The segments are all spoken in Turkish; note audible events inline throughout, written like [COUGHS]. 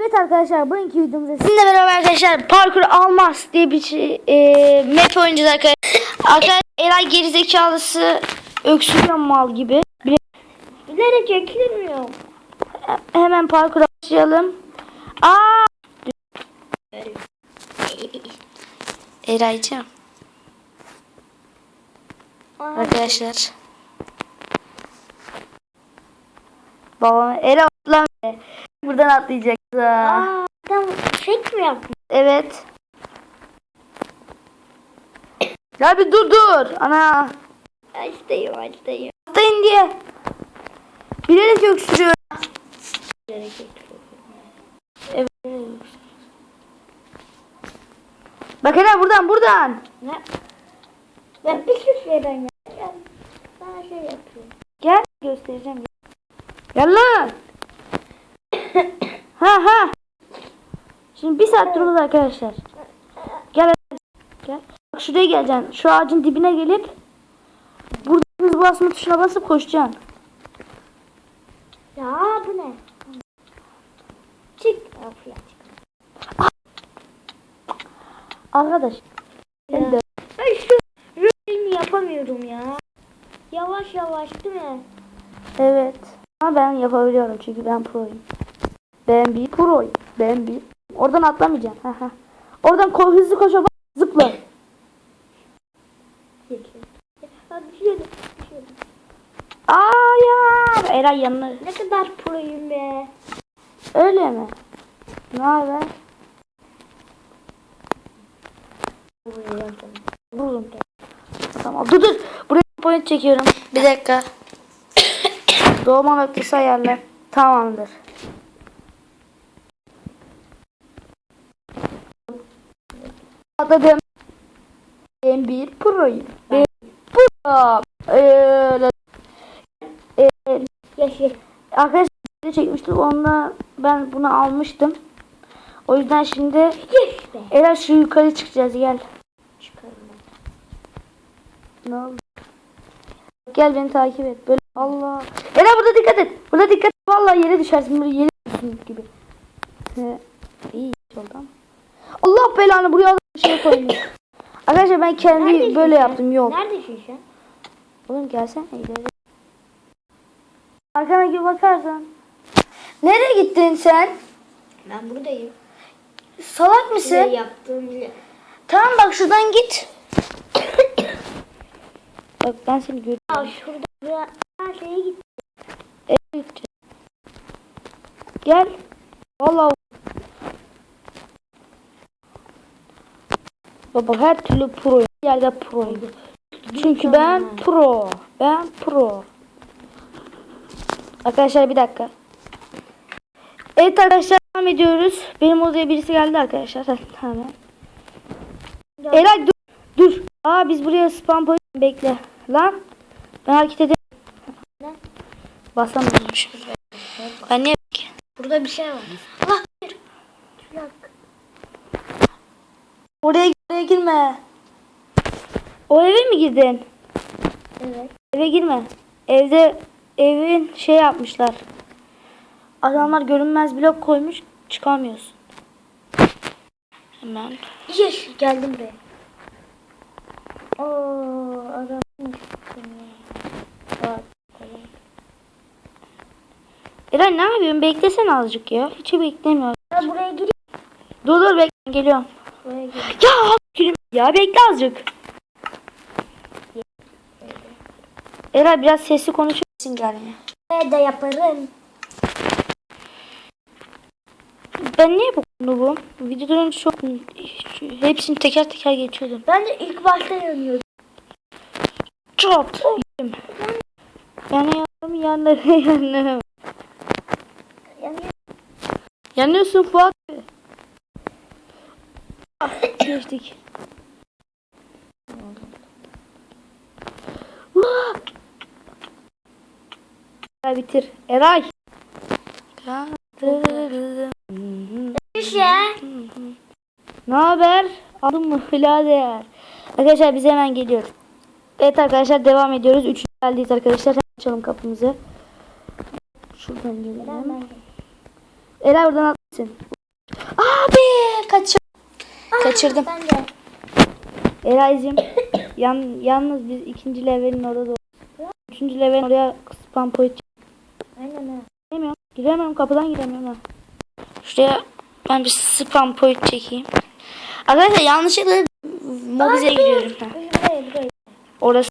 Evet arkadaşlar bugünkü videomuzda sizinle beraber arkadaşlar parkur almaz diye bir şey, e, map oynayacağız arkadaşlar. Arkadaşlar Eray gerizekalısı öksürüyor mal gibi. Bile- Bilerek eklemiyor. Hemen parkur başlayalım. Aa! Eraycığım arkadaşlar. Babam Eray atlan buradan atlayacak. Aa, tam fake mi yaptın? Evet. Ya bir dur dur. Ana. Açtayım açtayım. Atlayın diye. Bilerek öksürüyor. Bilerek. Evet. Bak hele buradan buradan. Ne? Ben bir sürü şeyden yapacağım. Sana şey yapıyorum. Gel göstereceğim. Gel lan. [LAUGHS] ha ha. Şimdi bir saat dururuz arkadaşlar. Gel gel. Bak şuraya geleceksin. Şu ağacın dibine gelip burada hız basma tuşuna basıp koşacaksın. Ya bu ne? Çık. Afiyet. Arkadaş. Ya. de. Ben şu rölemi yapamıyorum ya. Yavaş yavaş değil mi? Evet. Ama ben yapabiliyorum çünkü ben proyum. Ben bir proyum. Ben bir. Oradan atlamayacağım. Ha ha. Oradan ko hızlı koşa bak. Zıpla. Aa ya. Eray yanına. Ne kadar proyum be. Öyle mi? Ne haber? Buldum. Tamam. Dur dur. Buraya point çekiyorum. Bir dakika. Doğma noktası ayarla. Tamamdır. Atladım. Ben bir proyum. Ben pro. Ee, Yaşa. Arkadaşlar video çekmiştim. Onunla ben bunu almıştım. O yüzden şimdi be. Ela şu yukarı çıkacağız gel. Çıkarım Ne oldu? Gel beni takip et. Böyle Allah. Ela burada dikkat et. Burada dikkat et. Vallahi yere düşersin. Böyle yere düşürsün gibi. He, iyi oldu ama. Allah belanı buraya şey koymuş. Arkadaşlar ben kendi Neredesin böyle sen? yaptım. Yok. Neredesin sen? Oğlum gelsene ileri. Arkana gibi bakarsan. Nereye gittin sen? Ben buradayım. Salak mısın? Ne yaptığım bile. Tamam bak şuradan git. bak ben seni görüyorum. Aa şurada bir her şeye git. Eve. Gel. Vallahi. Baba her türlü pro. Yerde pro. Çünkü ben pro. Ben pro. Arkadaşlar bir dakika. Evet arkadaşlar devam ediyoruz. Benim odaya birisi geldi arkadaşlar. Hemen. Eray dur. Dur. Aa biz buraya spam point bekle. Lan. Ben hareket edeyim. Ne? Basamamışım. Ben niye Burada bir şey var. Allah oraya girme. O eve mi girdin? Evet. Eve girme. Evde evin şey yapmışlar. Adamlar görünmez blok koymuş. Çıkamıyorsun. Hemen. Yaş geldim be. Oo adam. Eren ne yapıyorsun? Beklesene azıcık ya. Hiç beklemiyorum. Ben buraya gireyim. Dur dur bekle geliyorum. Buraya gireyim. Ya. Ya bekle azıcık. Eren biraz sesli konuşuyorsun gelme. Ne de yaparım. Ben niye bu bu? Videodan önce çok hepsini teker teker geçiyordum. Ben de ilk başta yanıyordum. Çat. [LAUGHS] Yanıyorum yanıyorum yanıyorum. Yanıyor. Yanıyorsun Fuat. [COUGHS] Geçtik. Eray bitir. Eray. Ne haber? Aldın mı birader? Arkadaşlar biz hemen geliyoruz. Evet arkadaşlar devam ediyoruz. Üçüncü geldiyiz arkadaşlar. Hemen açalım kapımızı. Şuradan gelelim. Eray oradan atlasın. Abi kaçır. Kaçırdım. Eray'cim yan, yalnız biz ikinci levelin orada doğ- Üçüncü levelin oraya spam point. Giremiyorum kapıdan giremiyorum ha. Şuraya ben bir spam point çekeyim. Arkadaşlar yanlışlıkla mobize giriyorum. Biz buraya buraya. Orası.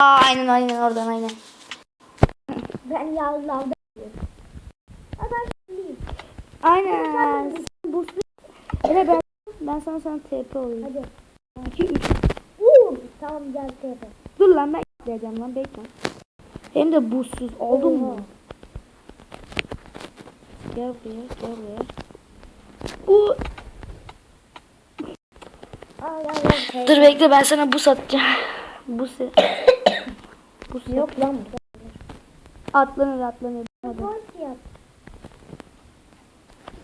Aa aynen aynen oradan aynen. Ben değil. Aynen. Bu Hele ben ben sana sana TP olayım. Hadi. 2 3 Uuu. Tamam gel teyze. Dur lan ben atlayacağım lan bekle. Hem de buzsuz mu? Oha. Gel buraya gel buraya. Bu. Dur bekle ben sana buz atacağım. buz [COUGHS] buz Yok lan. Atlanır atlanır. Hadi.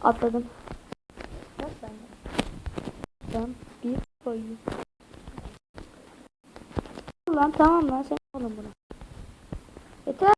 Atladım. Bak ben. Ben bir koyayım. Lan tamam lan sen oğlum bunu. Это